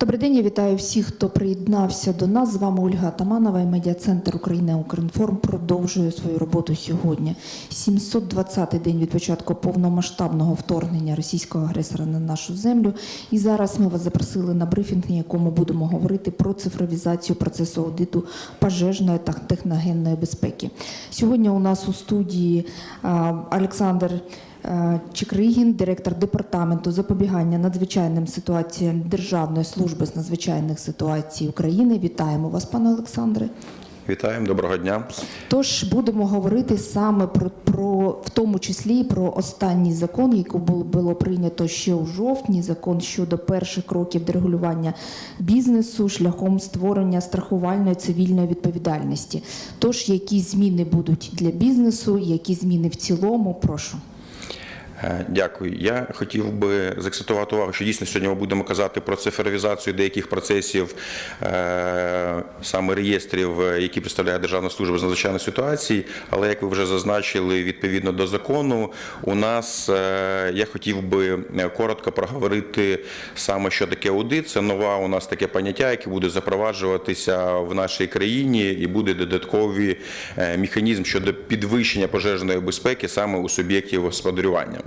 Добрий день, я вітаю всіх, хто приєднався до нас. З вами Ольга Таманова і медіа-центр України Укрінформ продовжує свою роботу сьогодні. 720-й день від початку повномасштабного вторгнення російського агресора на нашу землю. І зараз ми вас запросили на брифінг, на якому будемо говорити про цифровізацію процесу аудиту пожежної та техногенної безпеки. Сьогодні у нас у студії Олександр. Е, Чикригін, директор департаменту запобігання надзвичайним ситуаціям Державної служби з надзвичайних ситуацій України. Вітаємо вас, пане Олександре. Вітаємо, доброго дня. Тож будемо говорити саме про, про в тому числі про останній закон, який було, було прийнято ще у жовтні. Закон щодо перших кроків дерегулювання бізнесу шляхом створення страхувальної цивільної відповідальності. Тож, які зміни будуть для бізнесу, які зміни в цілому, прошу. Е, Дякую. Я хотів би заакцентувати увагу, що дійсно сьогодні ми будемо казати про цифровізацію деяких процесів, е, саме реєстрів, е, які представляє Державна служба з надзвичайних ситуацій. Але як ви вже зазначили, відповідно до закону, у нас я хотів би коротко проговорити саме, що таке аудит. Це нова у нас таке поняття, яке буде запроваджуватися в нашій країні, і буде додатковий механізм щодо підвищення пожежної безпеки саме у суб'єктів господарювання.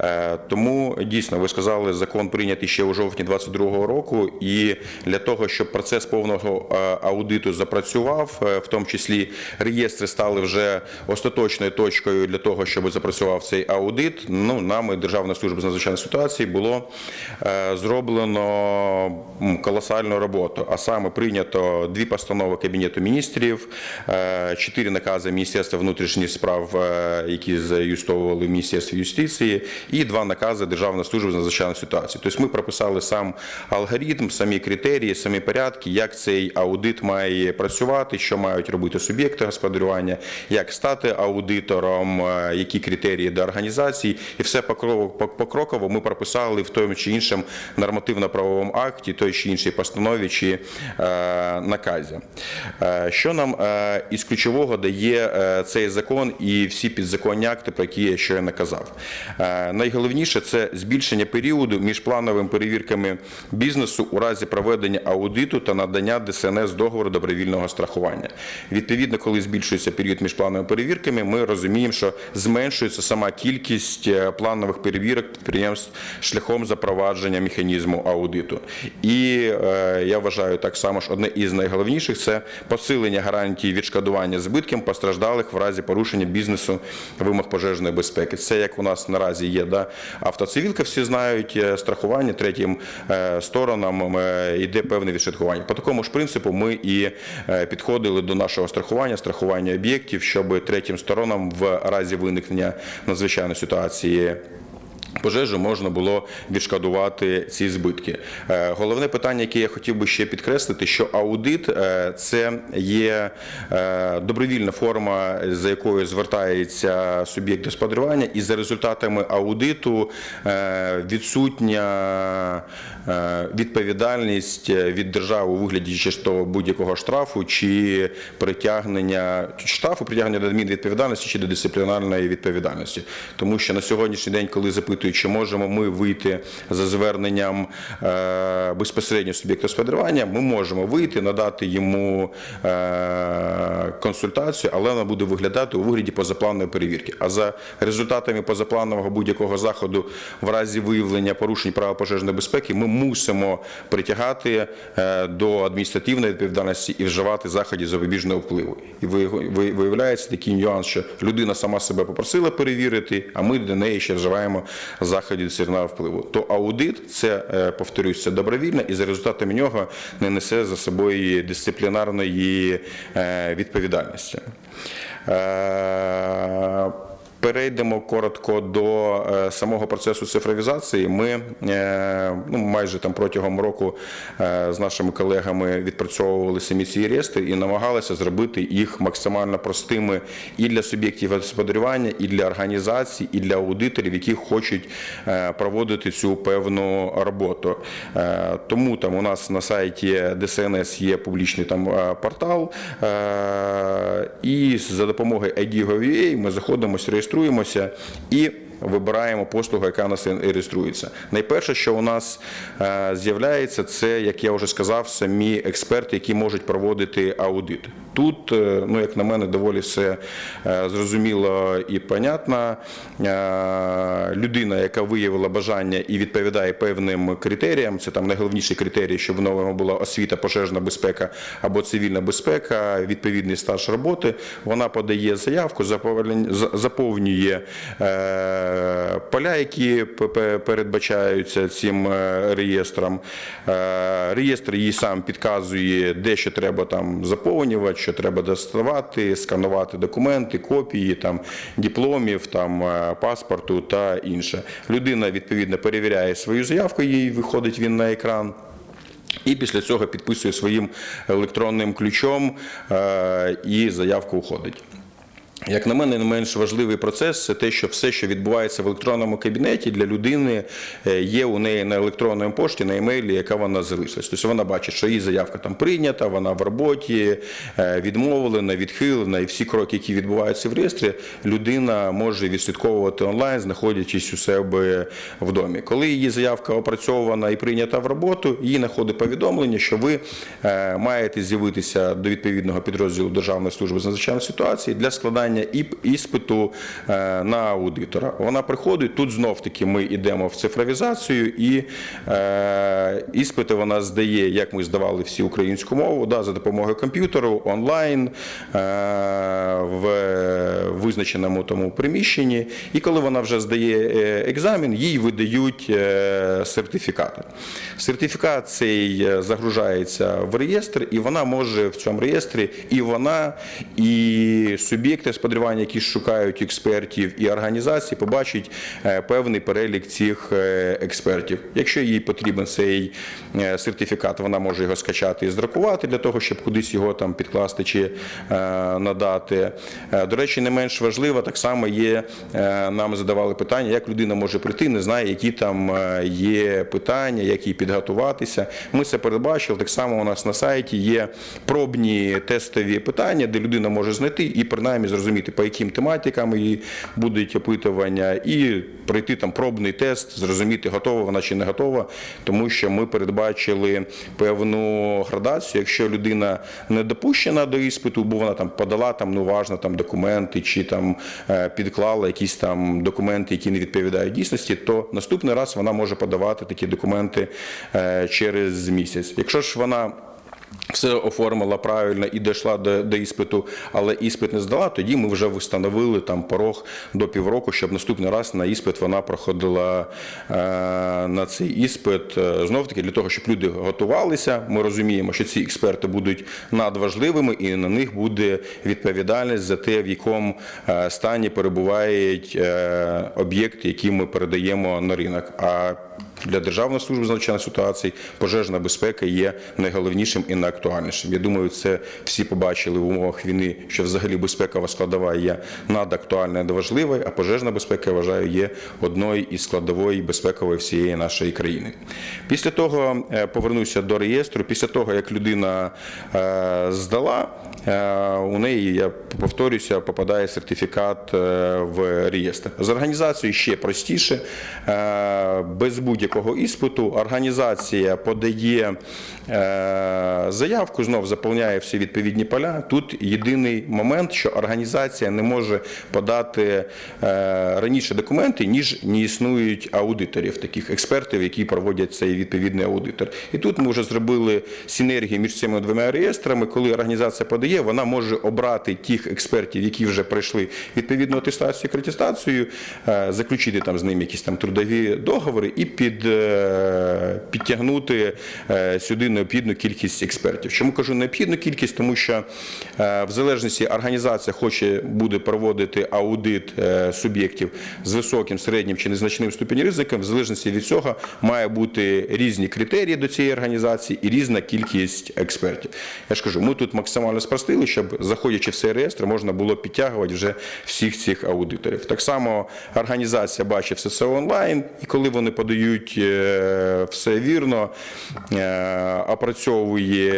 Е, Тому дійсно ви сказали, закон прийнятий ще у жовтні 2022 року, і для того, щоб процес повного е, аудиту запрацював, е, в тому числі реєстри стали вже остаточною точкою для того, щоб запрацював цей аудит. Ну нами Державна служба з надзвичайних ситуацій було зроблено колосальну роботу. А саме прийнято дві постанови Кабінету міністрів, чотири накази Міністерства внутрішніх справ, які заюстовували Міністерстві юстиції, і два накази Державної служби з надзвичайних ситуацій. Тобто ми прописали сам алгоритм, самі критерії, самі порядки, як цей аудит має працювати, що мають робити суб'єкти господарювання, як стати аудитором, е, які критерії до організації, і все покроково, ми прописали в тому чи іншому нормативно-правовому акті, той чи іншій постанові чи е, наказі. Е, Що нам із ключового дає цей закон і всі підзаконні акти, про які я щойно казав? Е, Найголовніше це збільшення періоду між плановими перевірками бізнесу у разі проведення аудиту та надання ДСНС договору добровільного страхування. Відповідно, коли збільшується період між плановими перевірками, ми розуміємо, що зменшується сама кількість е, планових перевірок підприємств шляхом запровадження механізму аудиту. І е, я вважаю так само, що одне із найголовніших це посилення гарантії відшкодування збитків постраждалих в разі порушення бізнесу вимог пожежної безпеки. Це як у нас наразі є да, автоцивілка, всі знають е, страхування третім е, сторонам е, йде певне відшкодування. По такому ж принципу ми і е, підходили до нашого страхування, страхування об'єктів, щоб третім сторонам в разі виникнення надзвичайної ситуації. Пожежу можна було відшкодувати ці збитки. Е, Головне питання, яке я хотів би ще підкреслити, що аудит е, це є е, добровільна форма, за якою звертається суб'єкт господарювання, і за результатами аудиту відсутня відповідальність від держави у вигляді чи будь-якого штрафу, чи притягнення штрафу, притягнення до адмінвідповідальності чи до дисциплінарної відповідальності. Тому що на сьогоднішній день, коли запитують, чи можемо ми вийти за зверненням е, безпосередньо суб'єкта господарювання, ми можемо вийти, надати йому е, консультацію, але вона буде виглядати у вигляді позапланової перевірки. А за результатами позапланового будь-якого заходу в разі виявлення порушень правил пожежної безпеки ми мусимо притягати е, до адміністративної відповідальності і вживати заходів запобіжного впливу. І ви- ви- виявляється такий нюанс, що людина сама себе попросила перевірити, а ми для неї ще вживаємо заходів дисциплінарного впливу. То аудит це, е, повторюсь, це добровільно і за результатами нього не несе за собою дисциплінарної е, відповідальності. Перейдемо коротко до е, самого процесу цифровізації. Ми е, ну, майже там протягом року е, з нашими колегами відпрацьовували самі ці реєстри і намагалися зробити їх максимально простими і для суб'єктів господарювання, і для організацій, і для аудиторів, які хочуть проводити цю певну роботу. Тому там у нас на сайті ДСНС є публічний там портал, і за допомогою ID.gov.ua ми заходимо, реєструємося і вибираємо послугу, яка у нас реєструється. Найперше, що у нас е, з'являється, це, як я вже сказав, самі експерти, які можуть проводити аудит. Тут, е, ну як на мене, доволі все е, зрозуміло і понятно. Е, Людина, яка виявила бажання і відповідає певним критеріям, це там найголовніші критерії, щоб в новому була освіта, пожежна безпека або цивільна безпека, відповідний стаж роботи. Вона подає заявку, заповнює поля, які передбачаються цим реєстром. Реєстр їй сам підказує, де що треба там заповнювати, що треба доставати, сканувати документи, копії там дипломів, там е, паспорту та інше. Людина відповідно перевіряє свою заявку, їй виходить він на екран. І після цього підписує своїм електронним ключом е, і заявка уходить. Як на мене, не менш важливий процес це те, що все, що відбувається в електронному кабінеті для людини, е, є у неї на електронній пошті, на емейлі, яка вона залишилась. Тобто вона бачить, що її заявка там прийнята, вона в роботі, е, відмовлена, відхилена, і всі кроки, які відбуваються в реєстрі, людина може відслідковувати онлайн, знаходячись у себе в домі. Коли її заявка опрацьована і прийнята в роботу, їй находить повідомлення, що ви е, маєте з'явитися до відповідного підрозділу Державної служби з надзвичайних ситуацій для складання іп- іспиту е, на аудитора. Вона приходить, тут знов таки ми йдемо в цифровізацію, і е, іспити вона здає, як ми здавали всі українську мову, да, за допомогою комп'ютеру, онлайн, е, в визначеному тому приміщенні. І коли вона вже здає екзамен, їй видають сертифікати. Сертифікат цей загружається в реєстр, і вона може в цьому реєстрі і вона, і суб'єкти господарювання, які шукають експертів, і організації, побачить е, певний перелік цих е, експертів. Якщо їй потрібен цей е, сертифікат, вона може його скачати і здракувати для того, щоб кудись його там підкласти чи надати. До речі, не менш важливо, так само є, нам задавали питання, як людина може прийти, не знає, які там є питання, як їй підготуватися. Ми це передбачили. Так само у нас на сайті є пробні тестові питання, де людина може знайти і принаймні зрозуміти, по яким тематикам її будуть опитування, і пройти там пробний тест, зрозуміти, готова вона чи не готова, тому що ми передбачили певну градацію. Якщо людина не допущена до іспиту, бо вона там подала там, ну важно, там документи чи там е, підклала якісь там документи, які не відповідають дійсності, то наступний раз вона може подавати такі документи е, через місяць. Якщо ж вона все оформила правильно і дійшла до, до іспиту, але іспит не здала, тоді ми вже встановили там порог до півроку, щоб наступний раз на іспит вона проходила е, на цей іспит. Е, Знов таки для того, щоб люди готувалися. Ми розуміємо, що ці експерти будуть надважливими, і на них буде відповідальність за те, в якому е, стані перебувають е, об'єкти, які ми передаємо на ринок. А для Державної служби з надзвичайних ситуацій пожежна безпека є найголовнішим і найактуальнішим. Я думаю, це всі побачили в умовах війни, що взагалі безпекова складова є надактуальною і важливою, а пожежна безпека, я вважаю, є одною із складової безпекової всієї нашої країни. Після того е, повернуся до реєстру. Після того, як людина е, здала, е, у неї, я повторюся, попадає сертифікат в реєстр. З організацією ще простіше, без будь-якого іспиту. Організація подає е, заявку, знов заповняє всі відповідні поля. Тут єдиний момент, що організація не може подати е, раніше документи, ніж не існують аудиторів, таких експертів, які проводять цей відповідний аудитор. І тут ми вже зробили синергію між цими двома реєстрами. Коли організація подає, вона може обрати тих експертів, які вже пройшли відповідну атестацію, акредитацію, е, заключити там з ними якісь там трудові договори і під, е, підтягнути е, сюди необхідну кількість експертів. Чому кажу необхідну кількість? Тому що е, в залежності організація хоче буде проводити аудит суб'єктів з високим, середнім чи незначним ступінь ризиком. В залежності від цього має бути різні критерії до цієї організації і різна кількість експертів. Я ж кажу, ми тут максимально спростили, щоб заходячи в цей реєстр, можна було підтягувати вже всіх цих аудиторів. Так само організація бачить все це онлайн, і коли вони подають подають е, все вірно, е, опрацьовує,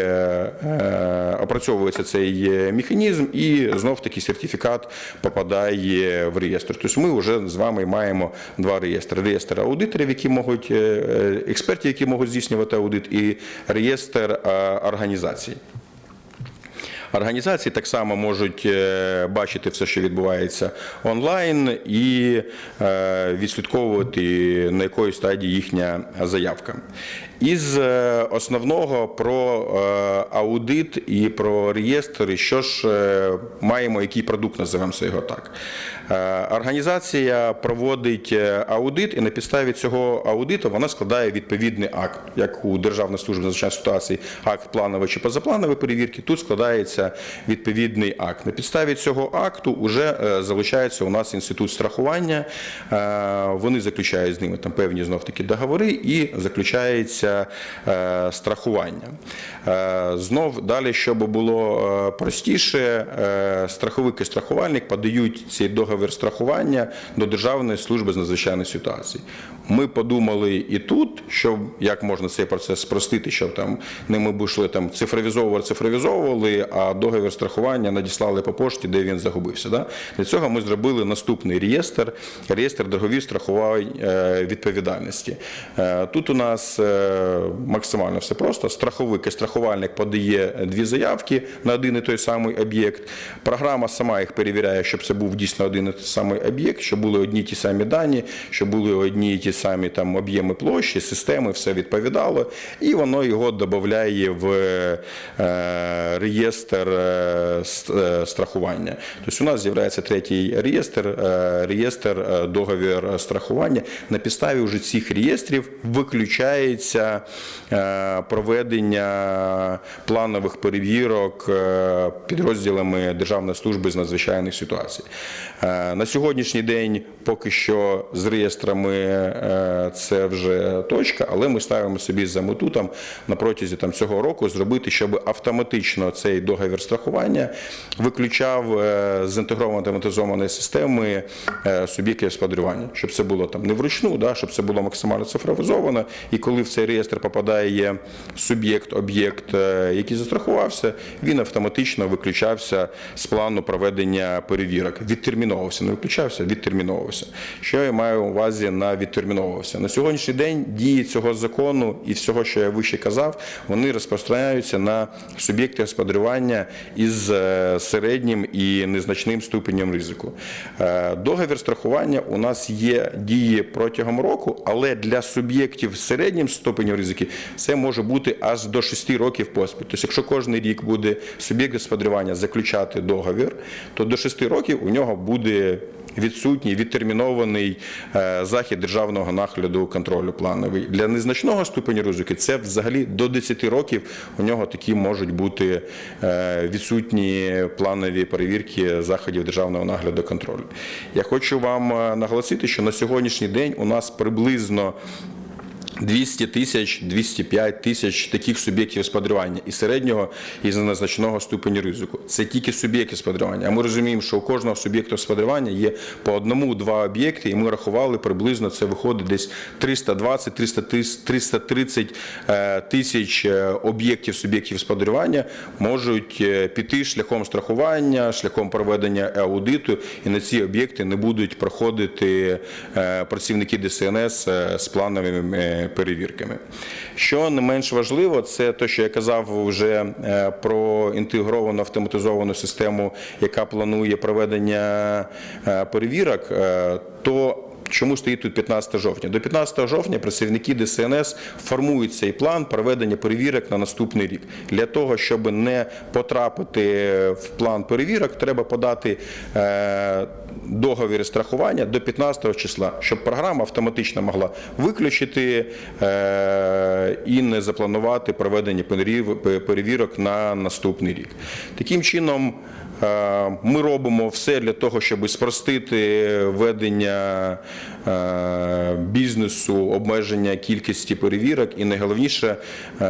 е, опрацьовується цей механізм, і знов таки сертифікат попадає в реєстр. Тобто ми вже з вами маємо два реєстри: реєстр аудиторів, які можуть експертів, які можуть здійснювати аудит, і реєстр організацій. Організації так само можуть е, бачити все, що відбувається онлайн, і е, відслідковувати на якої стадії їхня заявка. Із е, основного про е, аудит і про реєстр, що ж е, маємо, який продукт називаємося його так. Організація проводить аудит, і на підставі цього аудиту вона складає відповідний акт, як у Державної служби надзвичайних ситуацій, акт планової чи позапланової перевірки. Тут складається відповідний акт. На підставі цього акту вже залучається у нас інститут страхування. Вони заключають з ними там певні знов таки договори і заключається е, страхування. Е, Знов далі, щоб було е, простіше, страховик і страхувальник подають цей договір страхування до Державної служби з надзвичайних ситуацій. Ми подумали і тут, що як можна цей процес спростити, щоб там не ми б йшли там цифровізовували, цифровізовували, а договір страхування надіслали по пошті, де він загубився. Да? Для цього ми зробили наступний реєстр, реєстр договір страхової е, відповідальності. Тут у нас максимально все просто. Страховик і страхувальник подає дві заявки на один і той самий об'єкт. Програма сама їх перевіряє, щоб це був дійсно один і той самий об'єкт, щоб були одні й ті самі дані, щоб були одні й ті самі там об'єми площі, системи, все відповідало, і воно його додає в е, реєстр е, е, страхування. Тобто у нас з'являється третій реєстр, реєстр договір страхування. На підставі вже цих реєстрів виключається е, проведення планових перевірок е, підрозділами Державної служби з надзвичайних ситуацій. Е, На сьогоднішній день поки що з реєстрами це вже точка, але ми ставимо собі за мету там на протязі там цього року зробити, щоб автоматично цей договір страхування виключав з інтегрованої автоматизованої системи суб'єктів господарювання, щоб це було там не вручну, да, щоб це було максимально цифровізовано. І коли в цей реєстр попадає суб'єкт, об'єкт, е, який застрахувався, він автоматично виключався з плану проведення перевірок. Відтерміновувався, не виключався, відтерміновувався. Що я маю на увазі на відтерміновувався? На сьогоднішній день дії цього закону і всього, що я вище казав, вони розпространяються на суб'єкти господарювання із е, середнім і незначним ступенем ризику. Е, Договір страхування у нас є дії протягом року, але для суб'єктів середнім ступенем ризики це може бути аж до 6 років поспіль. Тобто, якщо кожен рік буде суб'єкт господарювання заключати договір, то до 6 років у нього буде відсутній відтермінований е, захід державного нагляду контролю плановий. Для незначного ступеню ризики це взагалі до 10 років у нього такі можуть бути е, відсутні планові перевірки заходів державного нагляду контролю. Я хочу вам е, наголосити, що на сьогоднішній день у нас приблизно 200 тисяч, 205 тисяч таких суб'єктів господарювання і середнього, і незначного ступеню ризику. Це тільки суб'єкти господарювання. А ми розуміємо, що у кожного суб'єкту господарювання є по одному-два об'єкти, і ми рахували приблизно це виходить десь 320 330 е, тисяч е, об'єктів суб'єктів господарювання можуть е, піти шляхом страхування, шляхом проведення аудиту, і на ці об'єкти не будуть проходити працівники ДСНС з плановими перевірками. Що не менш важливо, це те, що я казав вже е, про інтегровану автоматизовану систему, яка планує проведення е, перевірок, е, то Чому стоїть тут 15 жовтня? До 15 жовтня працівники ДСНС формують цей план проведення перевірок на наступний рік. Для того, щоб не потрапити в план перевірок, треба подати е, договір страхування до 15 числа, щоб програма автоматично могла виключити е, і не запланувати проведення перевірок на наступний рік. Таким чином. Е, Ми робимо все для того, щоб спростити ведення бізнесу, обмеження кількості перевірок. І найголовніше, е,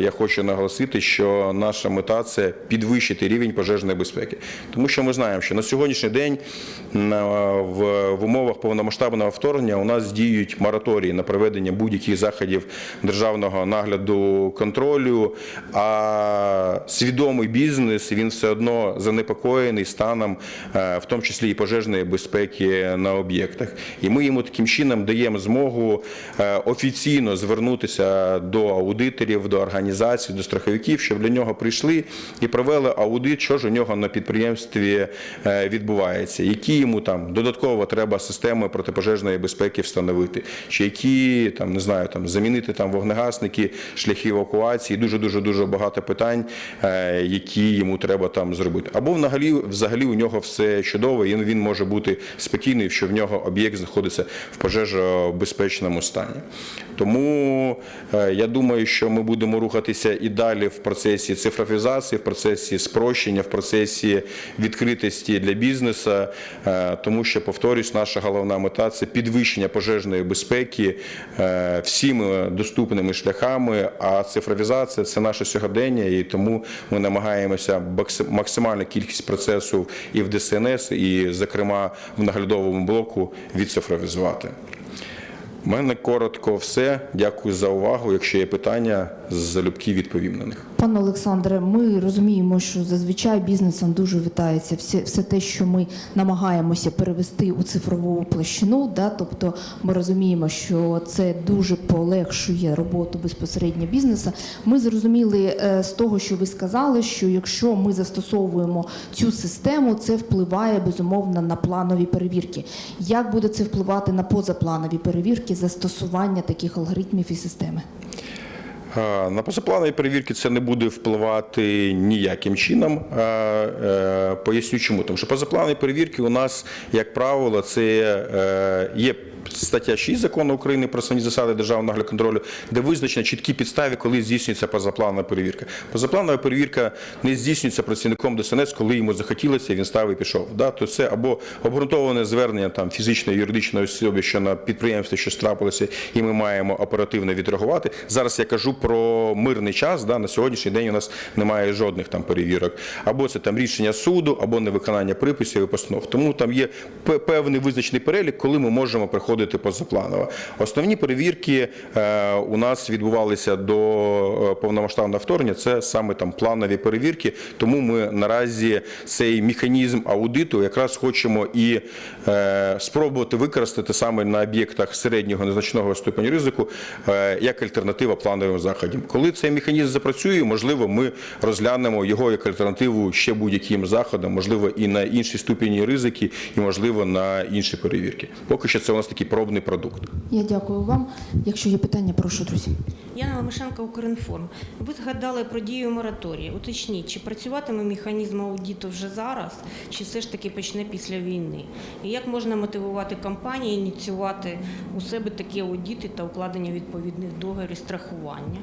я хочу наголосити, що наша мета це підвищити рівень пожежної безпеки. Тому що ми знаємо, що на сьогоднішній день в, в умовах повномасштабного вторгнення у нас діють мораторії на проведення будь-яких заходів державного нагляду контролю. А свідомий бізнес він все одно занепокоєний станом, е, в тому числі і пожежної безпеки на об'єктах. І ми йому таким чином даємо змогу е, офіційно звернутися до аудиторів, до організацій, до страховиків, щоб для нього прийшли і провели аудит, що ж у нього на підприємстві е, відбувається, які йому там додатково треба системи протипожежної безпеки встановити, чи які там не знаю, там замінити там вогнегасники, шляхи евакуації, дуже дуже дуже багато питань, е, які йому треба там зробити. Або взагалі, взагалі у нього все чудово, і він може бути спокійний, що в нього об'єкт знаходиться в пожежобезпечному стані. Тому е, я думаю, що ми будемо рухатися і далі в процесі цифровізації, в процесі спрощення, в процесі відкритості для бізнесу, е, тому що, повторюсь, наша головна мета це підвищення пожежної безпеки е, всіми доступними шляхами. А цифровізація це наше сьогодення, і тому ми намагаємося максимальну кількість процесів і в ДСНС, і, зокрема, в наглядовому блоку відцифровізувати. У мене коротко все. Дякую за увагу. Якщо є питання, залюбки відповім на них. Пане Олександре, ми розуміємо, що зазвичай бізнесом дуже вітається все, все те, що ми намагаємося перевести у цифрову площину. Да? Тобто ми розуміємо, що це дуже полегшує роботу безпосередньо бізнесу. Ми зрозуміли е, з того, що ви сказали, що якщо ми застосовуємо цю систему, це впливає безумовно на планові перевірки. Як буде це впливати на позапланові перевірки застосування таких алгоритмів і системи? А, На позапланові перевірки це не буде впливати ніяким чином. Е, Поясню чому. Тому що позапланові перевірки у нас, як правило, це е, є. Стаття 6 закону України про основні засади державного нагляду контролю, де визначено чіткі підстави, коли здійснюється позапланова перевірка. Позапланова перевірка не здійснюється працівником ДСНС, коли йому захотілося, він став і пішов. Да? То це або обґрунтоване звернення там фізичної юридичної особи, що на підприємстві щось трапилося, і ми маємо оперативно відреагувати. Зараз я кажу про мирний час. Да? На сьогоднішній день у нас немає жодних там перевірок. Або це там рішення суду, або невиконання приписів і постанов. Тому там є певний визначений перелік, коли ми можемо приходити позапланово. Основні перевірки е, у нас відбувалися до е, повномасштабного вторгнення. Це саме там планові перевірки. Тому ми наразі цей механізм аудиту якраз хочемо і е, спробувати використати саме на об'єктах середнього незначного ступеню ризику як альтернатива плановим заходам. Коли цей механізм запрацює, можливо, ми розглянемо його як альтернативу ще будь-яким заходам, можливо, і на інші ступені ризики, і можливо на інші перевірки. Поки що це у нас такий пробний продукт. Я дякую вам. Якщо є питання, прошу, друзі. Яна Ломишенко, Укрінформ. Ви згадали про дію мораторії. Уточніть, чи працюватиме механізм аудиту вже зараз, чи все ж таки почне після війни? І як можна мотивувати компанії ініціювати у себе такі аудити та укладення відповідних договорів страхування?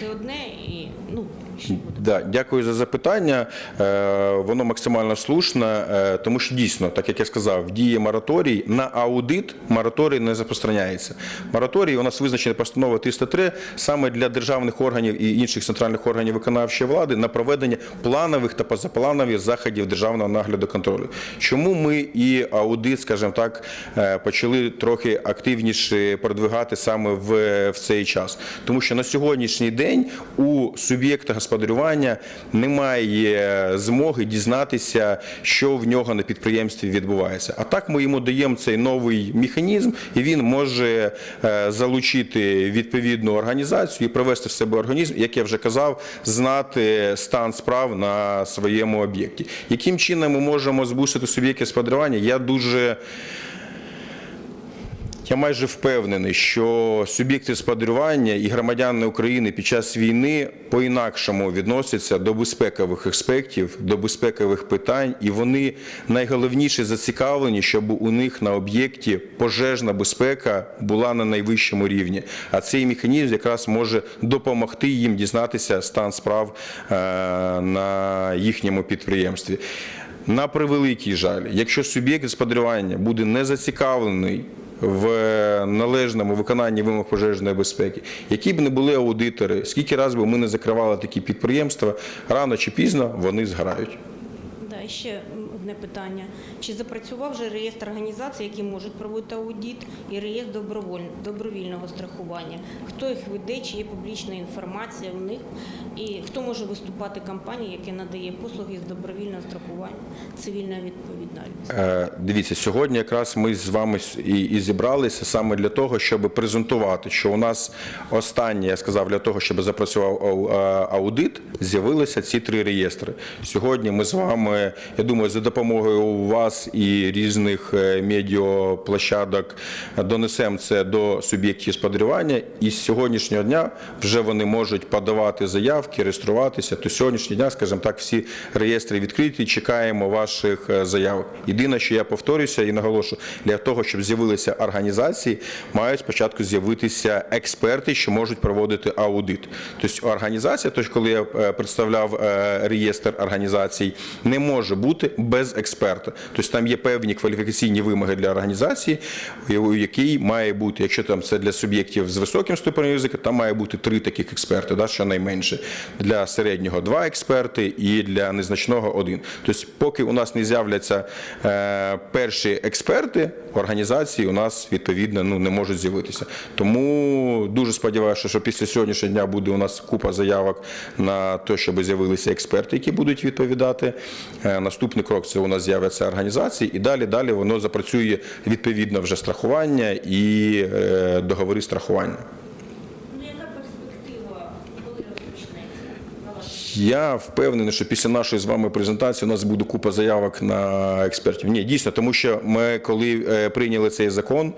Це одне і ну що буде? Да, дякую за запитання. Е, Воно максимально слушне, е, тому що дійсно, так як я сказав, діє мораторій на аудит. Мораторій не розпространяється. Мораторій у нас визначена постанова 303 саме для державних органів і інших центральних органів виконавчої влади на проведення планових та позапланових заходів державного нагляду контролю. Чому ми і аудит, скажімо так, е, почали трохи активніше продвигати саме в, в цей час? Тому що на сьогоднішній день у суб'єкта господарювання немає змоги дізнатися, що в нього на підприємстві відбувається. А так ми йому даємо цей новий механізм, і він може е, залучити відповідну організацію і провести в себе організм, як я вже казав, знати стан справ на своєму об'єкті. Яким чином ми можемо збусити суб'єкти господарювання? Я дуже я майже впевнений, що суб'єкти спадрювання і громадяни України під час війни по-інакшому відносяться до безпекових аспектів, до безпекових питань, і вони найголовніше зацікавлені, щоб у них на об'єкті пожежна безпека була на найвищому рівні. А цей механізм якраз може допомогти їм дізнатися стан справ е, на їхньому підприємстві. На превеликий жаль, якщо суб'єкт господарювання буде не зацікавлений в належному виконанні вимог пожежної безпеки, які б не були аудитори, скільки разів би ми не закривали такі підприємства, рано чи пізно вони згорають. Ще одне питання: чи запрацював вже реєстр організацій, які можуть проводити аудит, і реєстр добровільного страхування? Хто їх веде, чи є публічна інформація в них, і хто може виступати компанії, яка надає послуги з добровільного страхування, цивільна відповідальність? Е, Дивіться, сьогодні якраз ми з вами і, і зібралися саме для того, щоб презентувати, що у нас останнє, я сказав, для того, щоб запрацював аудит, з'явилися ці три реєстри. Сьогодні ми з вами, я думаю, за допомогою вас і різних е, медіаплощадок донесемо це до суб'єктів сподрювання, і з сьогоднішнього дня вже вони можуть подавати заявки, реєструватися. То сьогоднішнього дня, скажімо так, всі реєстри відкриті. Чекаємо ваших е, заявок. Єдине, що я повторюся і наголошую, для того, щоб з'явилися організації, мають спочатку з'явитися експерти, що можуть проводити аудит. Тобто організація, тож коли я е, представляв реєстр організацій, не може бути без експерта. Тобто там є певні кваліфікаційні вимоги для організації, у якій має бути, якщо там це для суб'єктів з високим ступенем ризику, там має бути три таких експерти, да, щонайменше. Для середнього два експерти і для незначного один. Тобто, поки у нас не з'являться е, перші експерти, організації у нас відповідно ну, не можуть з'явитися. Тому дуже сподіваюся, що після сьогоднішнього дня буде у нас купа заявок на те, щоб з'явилися експерти, які будуть відповідати. Е, Наступний крок це у нас з'являться організації, і далі далі воно запрацює відповідно вже страхування і е, договори страхування. Ну, яка перспектива, коли розпочнеться? Я впевнений, що після нашої з вами презентації у нас буде купа заявок на експертів. Ні, дійсно, тому що ми, коли е, прийняли цей закон,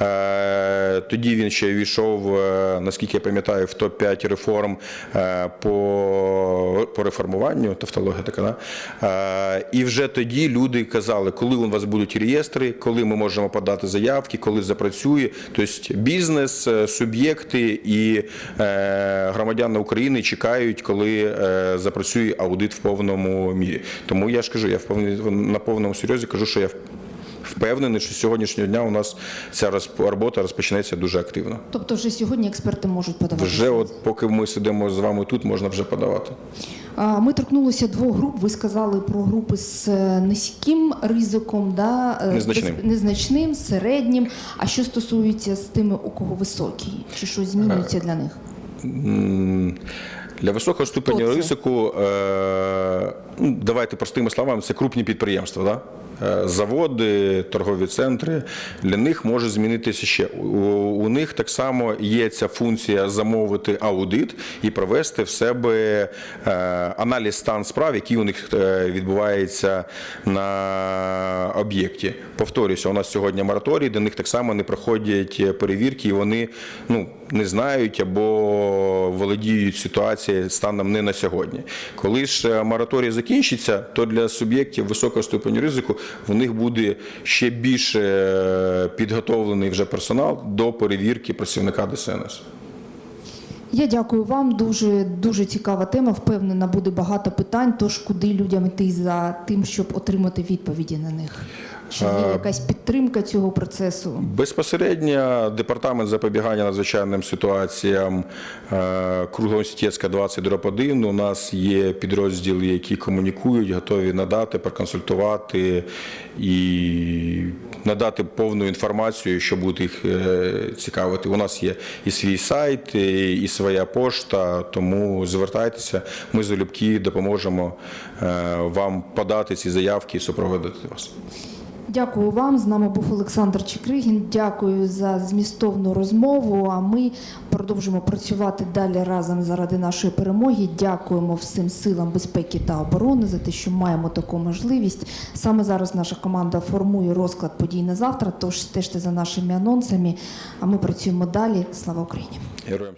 е, тоді він ще війшов, е, наскільки я пам'ятаю, в топ-5 реформ е, по, по реформуванню, тавтологія така. Да? І вже тоді люди казали, коли у вас будуть реєстри, коли ми можемо подати заявки, коли запрацює. Тобто бізнес, суб'єкти і громадяни України чекають, коли запрацює аудит в повному мірі. Тому я ж кажу, я на повному серйозі кажу, що я впевнений, що з сьогоднішнього дня у нас ця робота розпочнеться дуже активно. Тобто вже сьогодні експерти можуть подавати. Вже от поки ми сидимо з вами тут, можна вже подавати. Ми торкнулися двох груп. Ви сказали про групи з е, низьким ризиком, да? е, Незначним. незначним, середнім. А що стосується з тими, у кого високий? Чи щось змінюється для них? Для високого ступеня ризику, е, ну, давайте простими словами, це крупні підприємства. Да? Е, Заводи, торгові центри, для них може змінитися ще. У, них так само є ця функція замовити аудит і провести в себе е, аналіз стан справ, який у них е, відбувається на об'єкті. Повторюся, у нас сьогодні мораторій, до них так само не проходять перевірки, і вони ну, не знають або володіють ситуацією станом не на сьогодні. Коли ж мораторій закінчиться, то для суб'єктів високого ступеню ризику в них буде ще більше е, підготовлений вже персонал до перевірки працівника ДСНС. Я дякую вам. Дуже дуже цікава тема. Впевнена, буде багато питань. Тож куди людям йти за тим, щоб отримати відповіді на них? Чи є якась підтримка цього процесу? Безпосередньо департамент запобігання надзвичайним ситуаціям е, Круглоуніверситетська 20 1 У нас є підрозділи, які комунікують, готові надати, проконсультувати і надати повну інформацію, що буде їх е, цікавити. У нас є і свій сайт, і своя пошта, тому звертайтеся. Ми залюбки допоможемо е, вам подати ці заявки і супроводити вас. Дякую вам. З нами був Олександр Чекригін. Дякую за змістовну розмову. А ми продовжимо працювати далі разом заради нашої перемоги. Дякуємо всім силам безпеки та оборони за те, що маємо таку можливість. Саме зараз наша команда формує розклад подій на завтра. Тож стежте за нашими анонсами. А ми працюємо далі. Слава Україні! Героям.